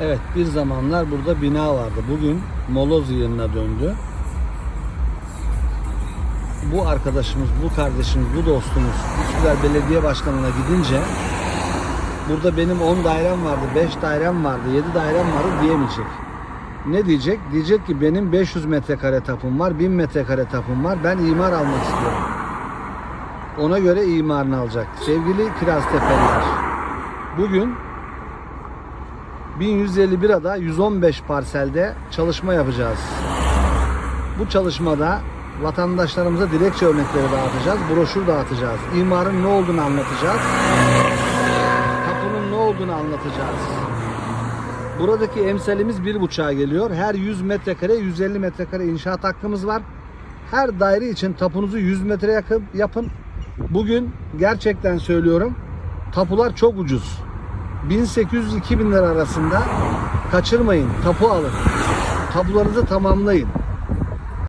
Evet bir zamanlar burada bina vardı. Bugün moloz yığınına döndü. Bu arkadaşımız, bu kardeşimiz, bu dostumuz Üsküdar Belediye Başkanı'na gidince burada benim 10 dairem vardı, 5 dairem vardı, 7 dairem vardı diyemeyecek. Ne diyecek? Diyecek ki benim 500 metrekare tapum var, 1000 metrekare tapum var. Ben imar almak istiyorum. Ona göre imarını alacak. Sevgili Kiraztepe'liler. Bugün 1151 ada 115 parselde çalışma yapacağız. Bu çalışmada vatandaşlarımıza dilekçe örnekleri dağıtacağız, broşür dağıtacağız. İmarın ne olduğunu anlatacağız. Tapunun ne olduğunu anlatacağız. Buradaki emsalimiz bir buçuğa geliyor. Her 100 metrekare 150 metrekare inşaat hakkımız var. Her daire için tapunuzu 100 metre yakın yapın. Bugün gerçekten söylüyorum tapular çok ucuz. 1800-2000 lira arasında kaçırmayın. Tapu alın. Tapularınızı tamamlayın.